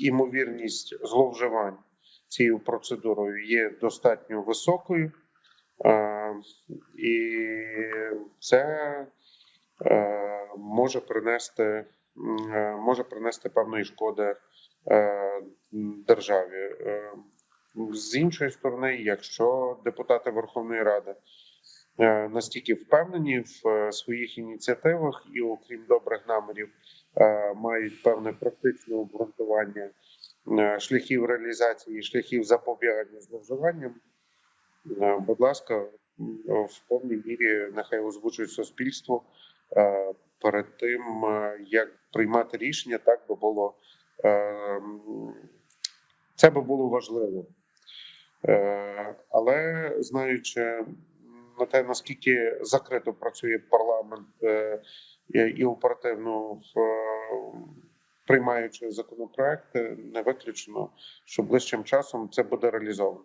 імовірність зловживань цією процедурою є достатньо високою, Е, і це е, може принести, е, може принести певної шкоди державі. З іншої сторони, якщо депутати Верховної Ради настільки впевнені в е, своїх ініціативах і, окрім добрих намірів, е, мають певне практичне обґрунтування е, шляхів реалізації, шляхів запобігання зловживанням. Е, Будь ласка, в повній мірі нехай озвучують суспільству е, перед тим, е, як приймати рішення, так би було е, це би було важливо. Е, Але знаючи на те, наскільки закрито працює парламент е, і оперативно е, приймаючи законопроекти, не виключено, що ближчим часом це буде реалізовано.